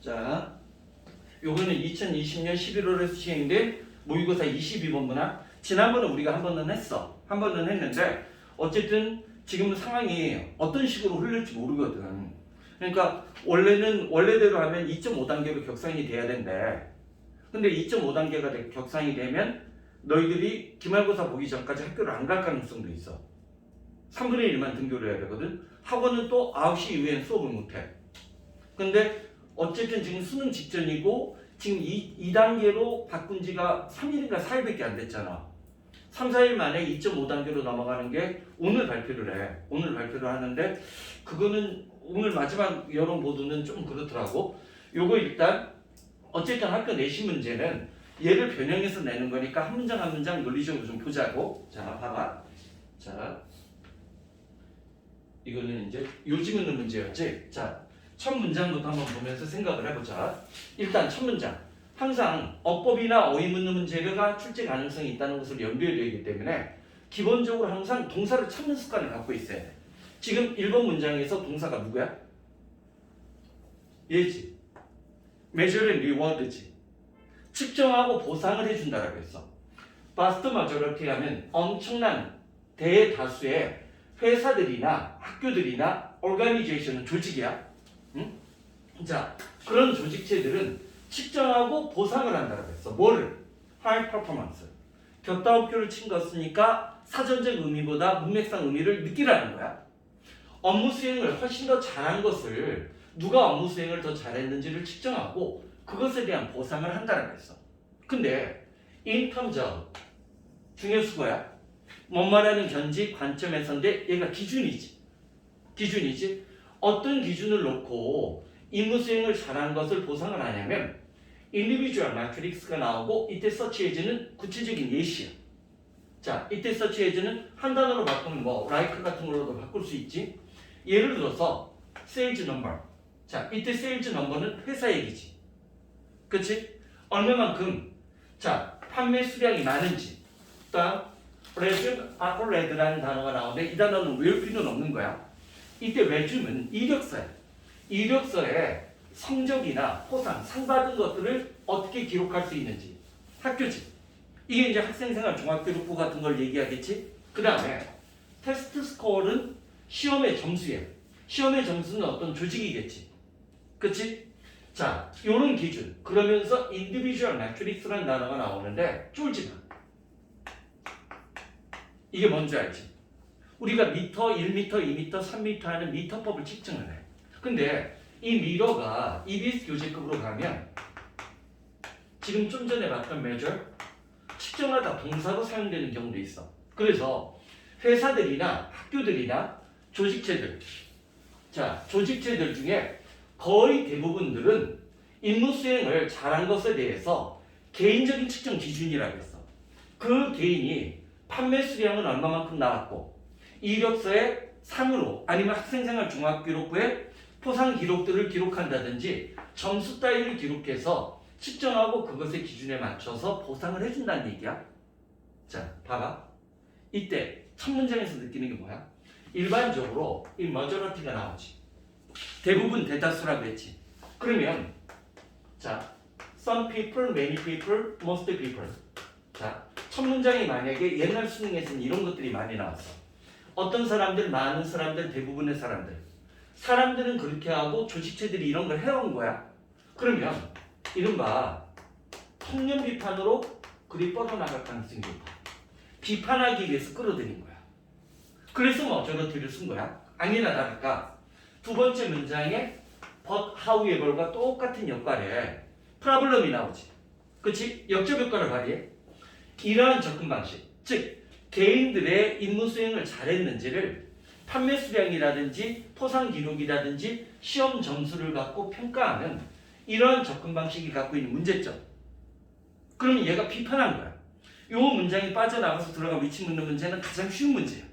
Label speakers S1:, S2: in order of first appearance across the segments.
S1: 자, 요거는 2020년 11월에 시행된 모의고사 22번 문항. 지난번에 우리가 한 번은 했어. 한 번은 했는데 어쨌든 지금 상황이 어떤 식으로 흘릴지 모르거든. 그러니까 원래는 원래대로 하면 2.5단계로 격상이 돼야 된대. 근데 2.5단계가 격상이 되면 너희들이 기말고사 보기 전까지 학교를 안 갈 가능성도 있어. 3분의 1만 등교를 해야 되거든. 학원은 또 9시 이후엔 수업을 못 해. 근데 어쨌든 지금 수능 직전이고 지금 2, 2단계로 바꾼 지가 3일인가 4일밖에 안 됐잖아. 3, 4일 만에 2.5단계로 넘어가는 게 오늘 발표를 해. 오늘 발표를 하는데 그거는 오늘 마지막 여론 보도는 좀 그렇더라고. 요거 일단 어쨌든 학교 내신 문제는 얘를 변형해서 내는 거니까 한 문장 한 문장 논리적으로 좀 보자고. 자, 봐봐. 자, 이거는 이제 요즘 있는 문제였지. 자, 첫 문장부터 한번 보면서 생각을 해보자. 일단 첫 문장. 항상 어법이나 어휘 묻는 문제가 출제 가능성이 있다는 것을 염두에 두기 때문에 기본적으로 항상 동사를 찾는 습관을 갖고 있어야 돼. 지금 1번 문장에서 동사가 누구야? 얘지. measure and reward지. 측정하고 보상을 해준다라고 했어. vast majority 하면 엄청난 대다수의 회사들이나 학교들이나 organization은 조직이야. 응? 자, 그런 조직체들은 측정하고 보상을 한다고 했어. 뭐를? high performance. 격다운표를 친 것이니까 사전적 의미보다 문맥상 의미를 느끼라는 거야. 업무 수행을 훨씬 더 잘한 것을 누가 업무 수행을 더 잘했는지를 측정하고 그것에 대한 보상을 한다는 했어. 근데 terms of 중요 수거야. 뭔 말하는 견지 관점에서인데 얘가 기준이지. 기준이지. 어떤 기준을 놓고 임무 수행을 잘한 것을 보상을 하냐면 individual matrix가 나오고 이때 as는 구체적인 예시야. 자, 이때 as는 한 단어로 바꾸면 뭐 like 같은 걸로도 바꿀 수 있지. 예를 들어서 sales number. 자, 이때 sales number는 회사 얘기지. 그치? 얼마만큼 자, 판매 수량이 많은지. 다음 resume, accolad라는 단어가 나오는데 이 단어는 외울 필요는 없는 거야. 이때 resume은 이력서야. 이력서에 성적이나 포상, 상 받은 것들을 어떻게 기록할 수 있는지. 학교지. 이게 이제 학생생활 종합기록부 같은 걸 얘기하겠지. 그 다음에 테스트 스코어는 시험의 점수예요. 시험의 점수는 어떤 조직이겠지. 그치? 자, 요런 기준. 그러면서 individual matrix라는 단어가 나오는데 쫄지 마. 이게 뭔지 알지? 우리가 미터, 1미터, 2미터, 3미터 하는 미터법을 측정을 해. 근데 이 미러가 EBS 교재급으로 가면 지금 좀 전에 봤던 measure 측정하다 동사로 사용되는 경우도 있어. 그래서 회사들이나 학교들이나 조직체들 자 조직체들 중에 거의 대부분들은 임무 수행을 잘한 것에 대해서 개인적인 측정 기준이라고 했어. 그 개인이 판매 수량은 얼마만큼 나왔고 이력서에 상으로 아니면 학생생활 종합기록부에 포상 기록들을 기록한다든지 점수 따위를 기록해서 측정하고 그것의 기준에 맞춰서 보상을 해준다는 얘기야. 자, 봐봐. 이때 첫 문장에서 느끼는 게 뭐야? 일반적으로 이 majority가 나오지. 대부분 대다수라고 했지. 그러면 자, some people, many people, most people. 자, 첫 문장이 만약에 옛날 수능에서는 이런 것들이 많이 나왔어. 어떤 사람들, 많은 사람들, 대부분의 사람들. 사람들은 그렇게 하고 조직체들이 이런 걸 해온 거야. 그러면 이른바 통념 비판으로 글이 뻗어나갈 가능성이 높아. 비판하기 위해서 끌어들인 거야. 그래서 뭐 저렇게를 쓴 거야. 아니나 다를까 두 번째 문장에 but however과 똑같은 역할에 프라블럼이 나오지. 그치? 역적 효과를 발휘해. 이러한 접근 방식, 즉 개인들의 임무 수행을 잘했는지를 판매 수량이라든지 포상 기록이라든지 시험 점수를 갖고 평가하는 이러한 접근 방식이 갖고 있는 문제점. 그러면 얘가 비판한 거야. 요 문장이 빠져나가서 들어가 위치 묻는 문제는 가장 쉬운 문제야.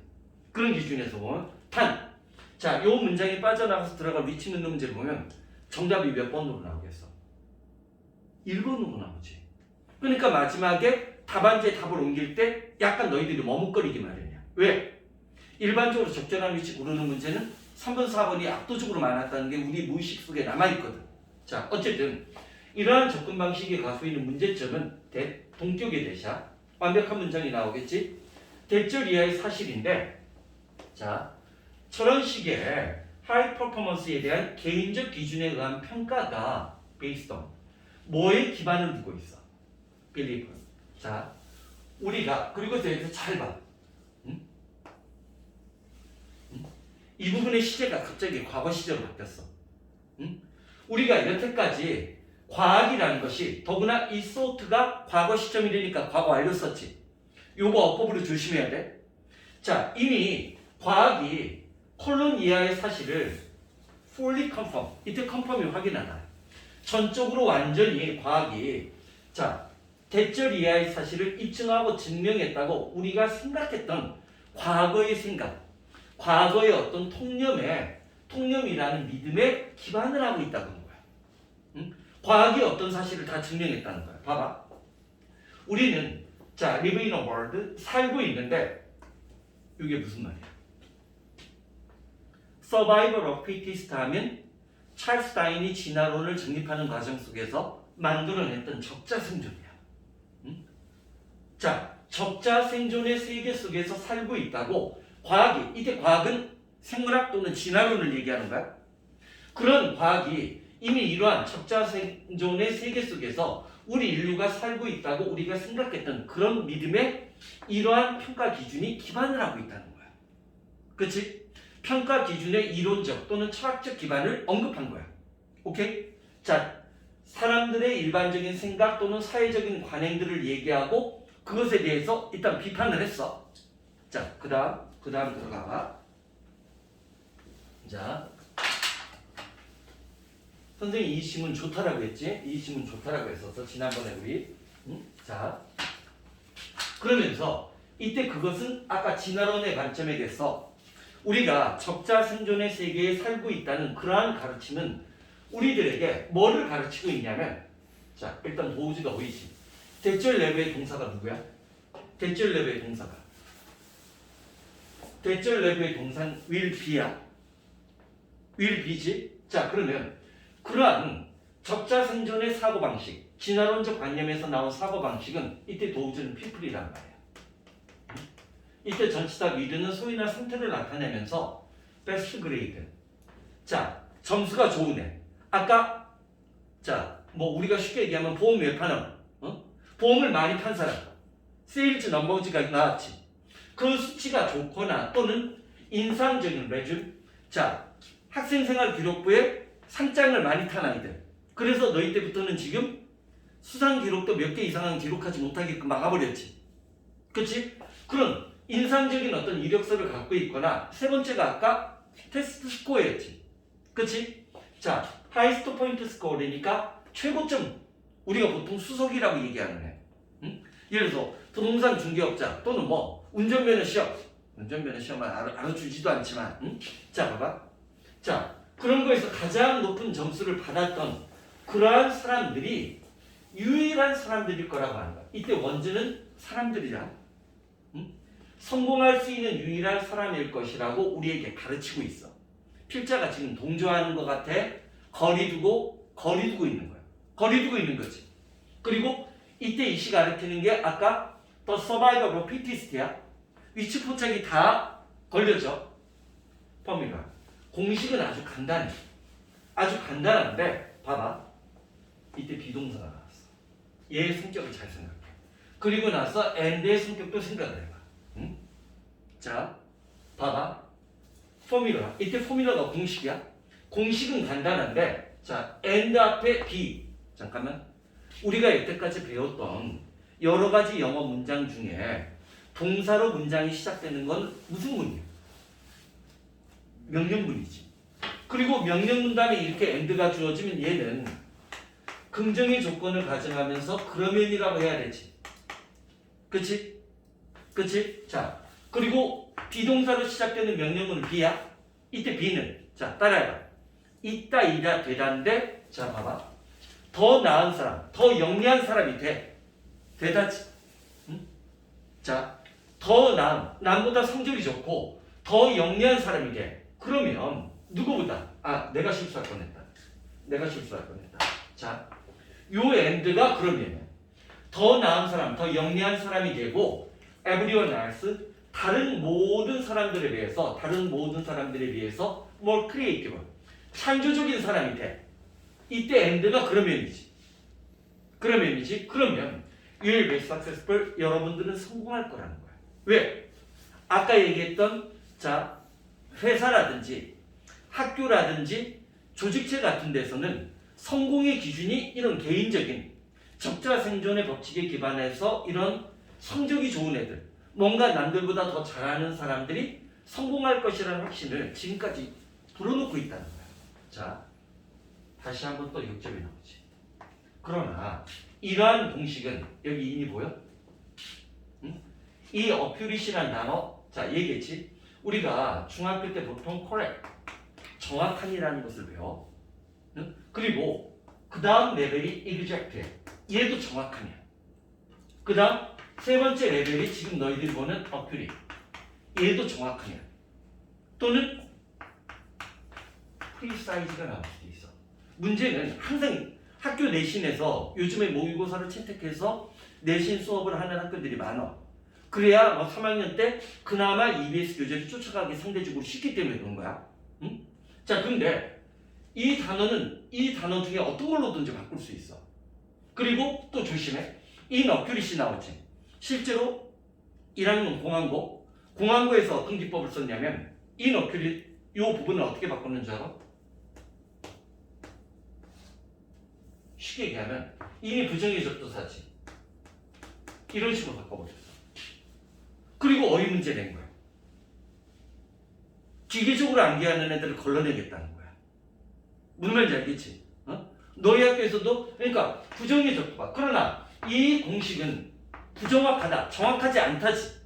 S1: 그런 기준에서 단. 자, 요 문장이 빠져나가서 들어가 위치 묻는 문제를 보면 정답이 몇 번으로 나오겠어? 1번으로 나오지. 그러니까 마지막에 답안지에 답을 옮길 때 약간 너희들이 머뭇거리기 마련이야. 왜? 일반적으로 적절한 위치 고르는 문제는 3번, 4번이 압도적으로 많았다는 게 우리 무의식 속에 남아있거든. 자, 어쨌든 이러한 접근 방식이 갖고 있는 문제점은 대, 동격의 대샤 완벽한 문장이 나오겠지? 대절 이하의 사실인데 자, 저런 식의 하이 퍼포먼스에 대한 개인적 기준에 의한 평가가 on 뭐에 기반을 두고 있어? believe. 자, 우리가 그리고 여기서 잘 봐. 이 부분의 시제가 갑자기 과거 시제로 바뀌었어. 응? 우리가 여태까지 과학이라는 것이 더구나 이 소트가 과거 시점이 되니까 과거 완료 썼지. 요거 어법으로 조심해야 돼. 자, 이미 과학이 콜론 이하의 사실을 fully confirm. 이때 confirm이 확인하나. 전적으로 완전히 과학이 자, 대절 이하의 사실을 입증하고 증명했다고 우리가 생각했던 과거의 생각, 과거의 어떤 통념에 통념이라는 믿음에 기반을 하고 있다는 거야. 응? 과학이 어떤 사실을 다 증명했다는 거야. 봐봐. 우리는 자, live in a world 살고 있는데 이게 무슨 말이야? survival of fittest 하면 찰스 다인이 진화론을 정립하는 과정 속에서 만들어냈던 적자 생존이야. 응? 자, 적자 생존의 세계 속에서 살고 있다고 과학이 이때 과학은 생물학 또는 진화론을 얘기하는 거야. 그런 과학이 이미 이러한 적자 생존의 세계 속에서 우리 인류가 살고 있다고 우리가 생각했던 그런 믿음에 이러한 평가 기준이 기반을 하고 있다는 거야. 그렇지? 평가 기준의 이론적 또는 철학적 기반을 언급한 거야. 오케이? 자, 사람들의 일반적인 생각 또는 사회적인 관행들을 얘기하고 그것에 대해서 일단 비판을 했어. 자, 그 다음, 그 다음 들어가 봐. 자, 선생님 이 심은 좋다라고 했지? 이 심은 좋다라고 했었어. 지난번에 우리. 응? 자, 그러면서 이때 그것은 아까 진화론의 관점에 대해서 우리가 적자 생존의 세계에 살고 있다는 그러한 가르침은 우리들에게 뭐를 가르치고 있냐면 자 일단 도우지가 보이지 대절 레벨의 동사가 누구야? 대절 레벨의 동사가 대절 레벨의 동사는 will be야 will be지? 자 그러면 그러한 적자 생존의 사고방식 진화론적 관념에서 나온 사고방식은 이때 도우지는 people이란 말이야 이때 전치사 위드는 소위나 상태를 나타내면서 베스트 그레이드. 자, 점수가 좋으네. 아까 자, 뭐 우리가 쉽게 얘기하면 보험 왜 파는? 어? 보험을 많이 판 사람. 세일즈 넘버즈가 나왔지. 그 수치가 좋거나 또는 인상적인 레줌. 자, 학생생활 기록부에 상장을 많이 탄 아이들. 그래서 너희 때부터는 지금 수상 기록도 몇 개 이상은 기록하지 못하게끔 막아버렸지. 그렇지? 그런 인상적인 어떤 이력서를 갖고 있거나 세 번째가 아까 테스트 스코어였지. 그치? 자, 하이스트 포인트 스코어라니까 최고점. 우리가 보통 수석이라고 얘기하는? 예를 들어서 부동산 중개업자 또는 뭐 운전면허 시험. 운전면허 시험은 알아, 알아 주지도 않지만. 응? 자, 봐봐. 자, 그런 거에서 가장 높은 점수를 받았던 그러한 사람들이 유일한 사람들일 거라고 하는 거야. 이때 원주는 사람들이란 성공할 수 있는 유일한 사람일 것이라고 우리에게 가르치고 있어. 필자가 지금 동조하는 것 같아. 거리 두고 거리 두고 있는 거야. 거리 두고 있는 거지. 그리고 이때 이시 가르치는 게 아까 더 서바이벌 피티스트야. 위치 포착이 다 걸려져. 범위가. 공식은 아주 간단해. 아주 간단한데 봐봐. 이때 비동사가 나왔어. 얘의 성격을 잘 생각해. 그리고 나서 and의 성격도 생각을 해봐. 응? 자, 봐봐. 포뮬러. 이때 포뮬러가 공식이야. 공식은 간단한데, 자, and 앞에 be. 잠깐만. 우리가 여태까지 배웠던 여러 가지 영어 문장 중에 동사로 문장이 시작되는 건 무슨 문이야? 명령문이지. 그리고 명령문 다음에 이렇게 and가 주어지면 얘는 긍정의 조건을 가정하면서 그러면이라고 해야 되지. 그치? 그치? 자, 그리고 비동사로 시작되는 명령문은 비야. 이때 비는 자 따라해봐. 있다 이다 되다인데 자 봐봐. 더 나은 사람, 더 영리한 사람이 돼. 되다지. 응? 자, 더 나은, 남보다 성적이 좋고 더 영리한 사람이 돼. 그러면 누구보다 아 내가 실수할 뻔했다. 내가 실수할 뻔했다. 자, 요 end가 그러면 더 나은 사람, 더 영리한 사람이 되고 everyone else 다른 모든 사람들에 비해서 다른 모든 사람들에 비해서 more creative 창조적인 사람이 돼. 이때 end가 그러면이지. 그러면이지. 그러면 be successful. 여러분들은 성공할 거라는 거야. 왜? 아까 얘기했던 자 회사라든지 학교라든지 조직체 같은 데서는 성공의 기준이 이런 개인적인 적자 생존의 법칙에 기반해서 이런 성적이 좋은 애들, 뭔가 남들보다 더 잘하는 사람들이 성공할 것이라는 확신을 지금까지 불어넣고 있다는 거야. 자, 다시 한번 또 역점이 나오지. 그러나 이러한 공식은 여기 이미 보여? 응? 이 어큐리시란 단어, 자 얘기했지. 우리가 중학교 때 보통 correct, 정확한이라는 것을 배워. 응? 그리고 그 다음 레벨이 exact, 얘도 정확한이야. 그 다음 세 번째 레벨이 지금 너희들이 보는 accurate, 얘도 정확한이야. 또는 수도 있어. 문제는 항상 학교 내신에서 요즘에 모의고사를 채택해서 내신 수업을 하는 학교들이 많아. 그래야 뭐 3학년 때 그나마 EBS 교재를 쫓아가기 상대적으로 쉽기 때문에 그런 거야. 응? 자, 근데 이 단어는 이 단어 중에 어떤 걸로든지 바꿀 수 있어. 그리고 또 조심해. 이 너큐리시 나오지. 실제로 1학년 공항고 공항고에서 어떤 기법을 썼냐면 이 너큐리 이 부분을 어떻게 바꾸는 줄 알아? 쉽게 얘기하면 이미 부정의 적도사지. 이런 식으로 바꿔버렸어. 그리고 어휘 문제 낸 거야. 기계적으로 암기하는 애들을 걸러내겠다는 거야. 무슨 말인지 알겠지? 어? 너희 학교에서도 그러니까 적도가 그러나 이 공식은 부정확하다, 정확하지 않다지.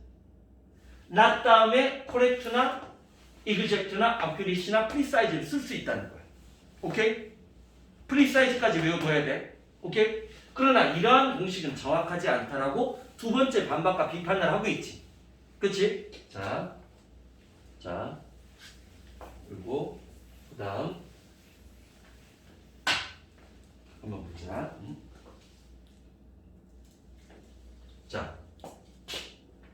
S1: not 다음에 correct나 exact나 accuracy나 precise를 쓸 수 있다는 거야. 오케이? Precise까지 외워둬야 돼. 오케이? 그러나 이러한 공식은 정확하지 않다라고 두 번째 반박과 비판을 하고 있지. 그치? 자, 자, 그리고 그 다음 한번 보자. 음. 자,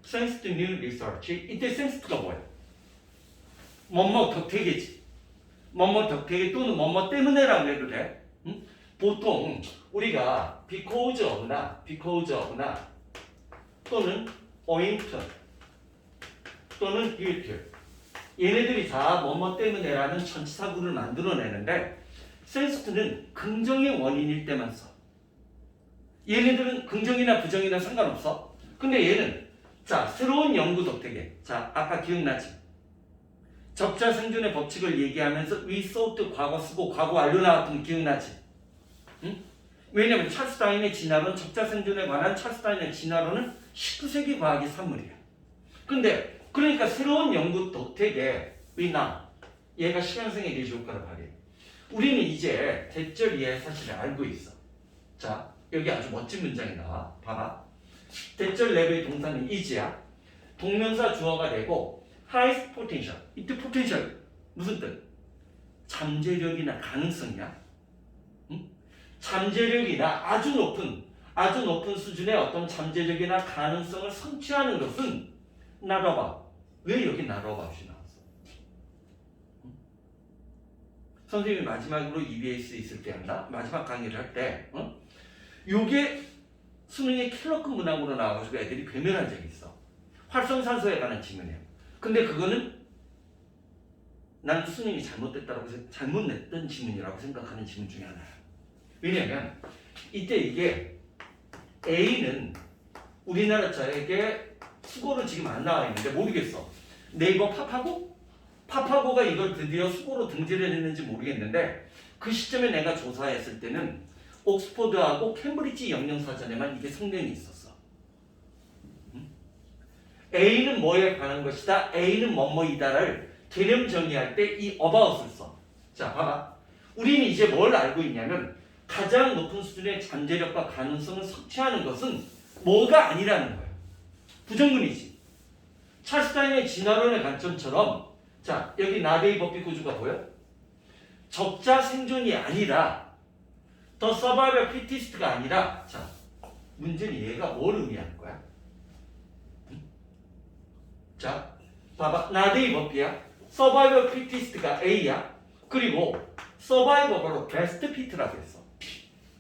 S1: sense to new research. 이때 sense가 뭐야? 뭐뭐 덕택이지. 뭐뭐 덕택이 또는 뭐뭐 때문에라고 해도 돼. 응? 보통 우리가 because of나 because of나 또는 owing 또는 to 얘네들이 다 뭐뭐 때문에라는 전치사구를 만들어내는데 센스트는 긍정의 원인일 때만 써. 얘네들은 긍정이나 부정이나 상관없어. 근데 얘는 자 새로운 연구 덕택에 자 아까 기억나지? 적자 생존의 법칙을 얘기하면서 we thought 과거 쓰고 과거 완료 나왔던 거 기억나지? 응? 왜냐면 찰스 다인의 진화론 적자 생존에 관한 찰스 다인의 진화론은 19세기 과학의 산물이야. 근데 그러니까 새로운 연구 덕택에 위나 얘가 시간성의 효과를 발휘해. 우리는 이제 대절 이하의 사실을 알고 있어. 자 여기 아주 멋진 문장이 나와. 봐봐. 대절 레벨 동사는 is야. 동명사 주어가 되고 highest. 이때 potential 무슨 뜻? 잠재력이나 가능성이야. 응? 잠재력이나 아주 높은 아주 높은 수준의 어떤 잠재력이나 가능성을 성취하는 것은 나라바. 왜 여기 나라바 없이 나왔어? 응? 선생님이 마지막으로 EBS 있을 때 한다. 마지막 강의를 할 때, 어? 요게 수능의 킬러급 문항으로 나와가지고 애들이 배면한 적이 있어. 활성산소에 관한 질문이에요. 근데 그거는 난 수능이 잘못됐다라고 생- 잘못 냈던 지문이라고 생각하는 지문 중에 하나야. 왜냐면 이때 이게 A는 우리나라 자에게 수고로 지금 안 나와 있는데 모르겠어. 네이버 팝하고 팝하고가 이걸 드디어 수고로 등재를 했는지 모르겠는데 그 시점에 내가 조사했을 때는 옥스퍼드하고 캠브리지 영영사전에만 이게 성명이 있었어. 음? A는 뭐에 관한 것이다. A는 뭐뭐이다를 개념 정의할 때이 about을 써. 자, 봐봐. 우리는 이제 뭘 알고 있냐면 가장 높은 수준의 잠재력과 가능성을 섭취하는 것은 뭐가 아니라는 거예요. 부정문이지. 찰스타인의 진화론의 관점처럼 자, 여기 나데이 법비 구조가 보여? 적자 생존이 아니라 더 서바이벌 피티스트가 아니라 자 문제는 얘가 뭘 의미하는 거야? 응? 자 봐봐 나데이 버피야 서바이벌 피티스트가 A야 그리고 서바이벌로 베스트 피트라고 했어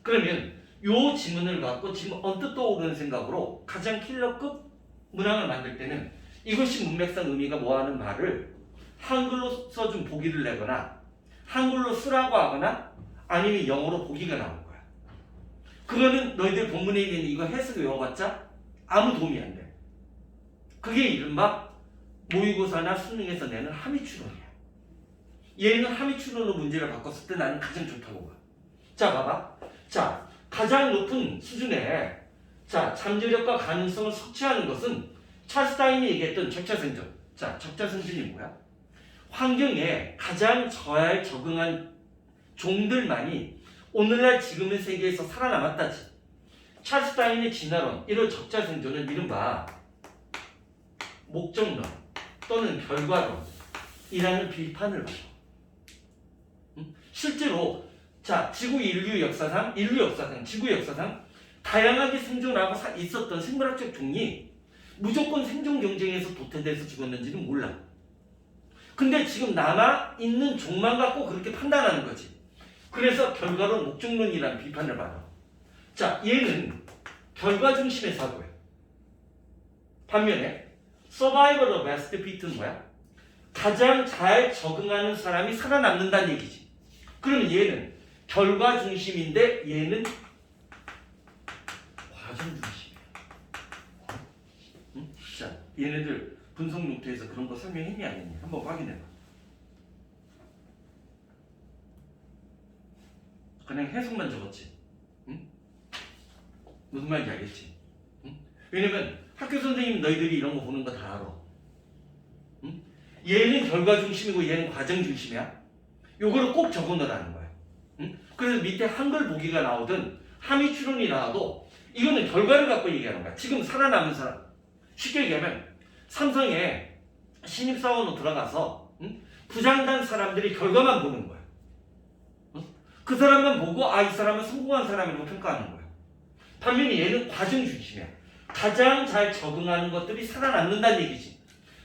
S1: 그러면 요 지문을 갖고 지금 언뜻 떠오르는 생각으로 가장 킬러급 문항을 만들 때는 이것이 문맥상 의미가 뭐하는 말을 한글로 써준 보기를 내거나 한글로 쓰라고 하거나 아니면 영어로 보기가 나올 거야. 그거는 너희들 본문에 있는 이거 해석 외워봤자 아무 도움이 안 돼. 그게 이른바 모의고사나 수능에서 내는 함의 추론이야. 얘는 함의 추론으로 문제를 바꿨을 때 나는 가장 좋다고 봐. 자, 봐봐. 자, 가장 높은 수준의 자 잠재력과 가능성을 섭취하는 것은 찰스타인이 얘기했던 적자생존. 자, 적자생존이 뭐야? 환경에 가장 잘 적응한 종들만이 오늘날 지금의 세계에서 살아남았다지. 찰스타인의 진화론, 이런 적자생존은 이른바 목적론 또는 결과론이라는 비판을. 음? 실제로 자 지구 인류 역사상, 인류 역사상, 지구 역사상 다양하게 생존하고 사- 있었던 생물학적 종이 무조건 생존 경쟁에서 도태돼서 죽었는지는 몰라. 근데 지금 남아 있는 종만 갖고 그렇게 판단하는 거지. 그래서 결과론 목적론이라는 비판을 받아. 자, 얘는 결과 중심의 사고야. 반면에 서바이벌 of best fit는 뭐야? 가장 잘 적응하는 사람이 살아남는다는 얘기지. 그러면 얘는 결과 중심인데 얘는 과정 중심이야. 응? 자, 얘네들 분석 노트에서 그런 거 설명했니 안 했니? 한번 확인해봐. 그냥 해석만 적었지. 응? 무슨 말인지 알겠지? 응? 왜냐면 학교 선생님 너희들이 이런 거 보는 거 다 알아. 응? 얘는 결과 중심이고 얘는 과정 중심이야. 요거를 꼭 적어놓으라는 거야. 응? 그래서 밑에 한글 보기가 나오든 함의 추론이 나와도 이거는 결과를 갖고 얘기하는 거야. 지금 살아남은 사람. 쉽게 얘기하면 삼성에 신입사원으로 들어가서 응? 부장단 사람들이 결과만 보는 거야. 응? 그 사람만 보고 아 이 사람은 성공한 사람이라고 평가하는 거야. 반면에 얘는 과정 중심이야. 가장 잘 적응하는 것들이 살아남는다는 얘기지.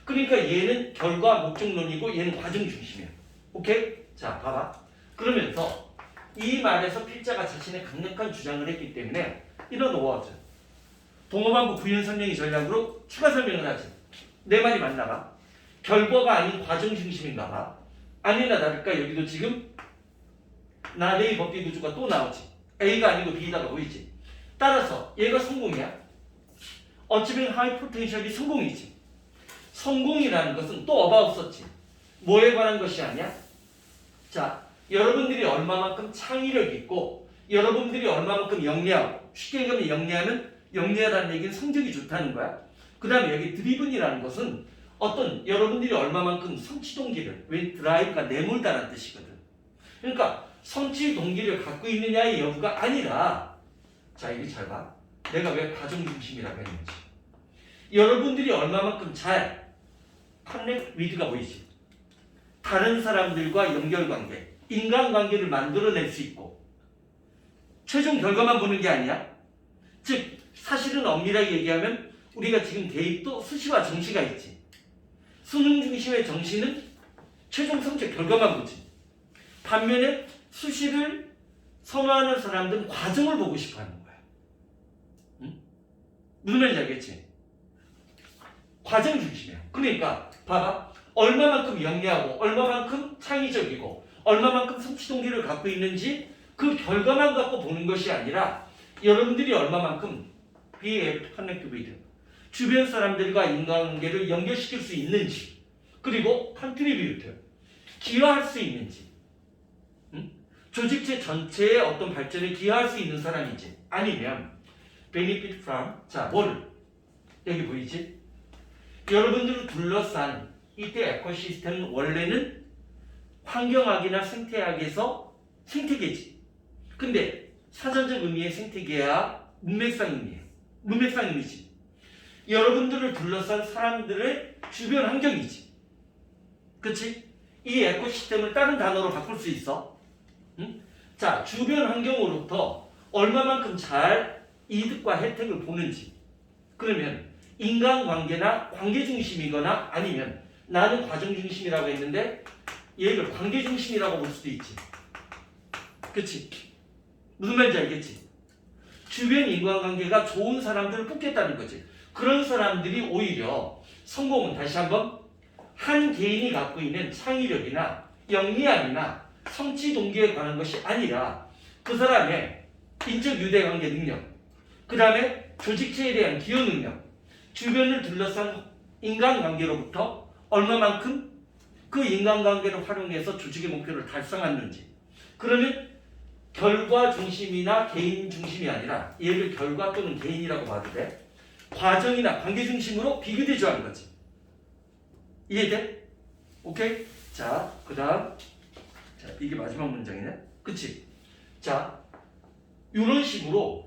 S1: 그러니까 얘는 결과 목적론이고 얘는 과정 중심이야. 오케이? 자, 봐봐. 그러면서 이 말에서 필자가 자신의 강력한 주장을 했기 때문에 이런 워드 동어반부 부연 설명의 전략으로 추가 설명을 하지. 내 말이 맞나 봐. 결과가 아닌 과정 중심인가 봐. 아니나 다를까 여기도 지금 나대의 법비 구조가 또 나오지. A가 아니고 B다가 보이지. 따라서 얘가 성공이야. 어찌면 하이 포텐셜이 성공이지. 성공이라는 것은 또 어바 없었지. 뭐에 관한 것이 아니야? 자, 여러분들이 얼마만큼 창의력 있고 여러분들이 얼마만큼 영리하고 쉽게 얘기하면 영리하면 영리하다는 얘기는 성적이 좋다는 거야. 그 다음에 여기 드리븐이라는 것은 어떤 여러분들이 얼마만큼 성취 동기를 왜 드라이브가 내몰다라는 뜻이거든. 그러니까 성취 동기를 갖고 있느냐의 여부가 아니라 자 이게 잘 봐. 내가 왜 과정 중심이라고 했는지. 여러분들이 얼마만큼 잘 커넥 위드가 보이지. 다른 사람들과 연결 관계, 인간관계를 만들어낼 수 있고 최종 결과만 보는 게 아니야. 즉 사실은 엄밀하게 얘기하면 우리가 지금 대입도 수시와 정시가 있지. 수능 중심의 정시는 최종 성적 결과만 보지. 반면에 수시를 선호하는 사람들은 과정을 보고 싶어 하는 거야. 응? 무슨 말인지 알겠지? 과정 중심이야. 그러니까 봐봐. 얼마만큼 영리하고 얼마만큼 창의적이고 얼마만큼 성취 동기를 갖고 있는지 그 결과만 갖고 보는 것이 아니라 여러분들이 얼마만큼 BF 커넥티비드 주변 사람들과 인간관계를 연결시킬 수 있는지 그리고 컨트리뷰트 기여할 수 있는지 응? 조직체 전체의 어떤 발전에 기여할 수 있는 사람인지 아니면 benefit from 자 뭐를 여기 보이지? 여러분들을 둘러싼 이때 에코시스템은 원래는 환경학이나 생태학에서 생태계지. 근데 사전적 의미의 생태계야 문맥상 의미예요. 문맥상 의미지. 여러분들을 둘러싼 사람들의 주변 환경이지. 그치? 이 에코시스템을 다른 단어로 바꿀 수 있어. 응? 자, 주변 환경으로부터 얼마만큼 잘 이득과 혜택을 보는지. 그러면 인간관계나 관계 중심이거나 아니면 나는 과정 중심이라고 했는데 얘를 관계 중심이라고 볼 수도 있지. 그치? 무슨 말인지 알겠지? 주변 인간관계가 좋은 사람들을 뽑겠다는 거지. 그런 사람들이 오히려 성공은 다시 한번 한 개인이 갖고 있는 창의력이나 영리함이나 성취 동기에 관한 것이 아니라 그 사람의 인적 유대 관계 능력, 그 다음에 조직체에 대한 기여 능력, 주변을 둘러싼 인간 관계로부터 얼마만큼 그 인간관계를 활용해서 조직의 목표를 달성하는지. 그러면 결과 중심이나 개인 중심이 아니라 얘를 결과 또는 개인이라고 봐도 돼. 과정이나 관계 중심으로 비교대조 하는 거지. 이해돼? 오케이? 자, 그 다음. 자, 이게 마지막 문장이네. 그치? 자, 이런 식으로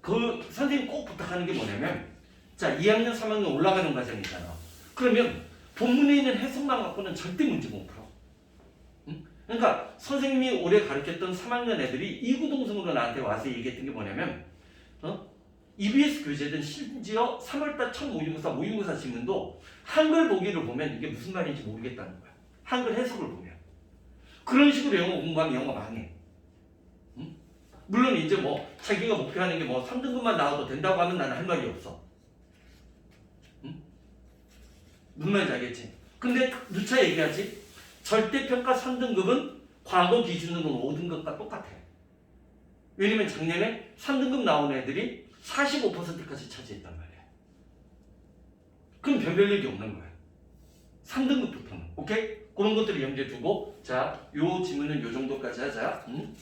S1: 그 선생님 꼭 부탁하는 게 뭐냐면 자, 2학년, 3학년 올라가는 과정이잖아. 그러면 본문에 있는 해석만 갖고는 절대 문제 못 풀어. 응? 그러니까 선생님이 올해 가르쳤던 3학년 애들이 이구동성으로 나한테 와서 얘기했던 게 뭐냐면 어? EBS 교재든 심지어 3월달 첫 모의고사, 모의고사 질문도 한글 보기를 보면 이게 무슨 말인지 모르겠다는 거야. 한글 해석을 보면. 그런 식으로 영어 공부하면 영어 망해. 응? 물론 이제 뭐 자기가 목표하는 게 뭐 3등급만 나와도 된다고 하면 나는 할 말이 없어. 응? 무슨 말인지 알겠지? 근데 누차 얘기하지? 절대평가 3등급은 과거 기준으로 5등급과 똑같아. 왜냐면 작년에 3등급 나온 애들이 45%까지 차지했단 말이야. 그럼 별별 얘기 없는 거야. 3등급부터는. 오케이? 그런 것들을 염두에 두고 자, 요 지문은 요 정도까지 하자. 음?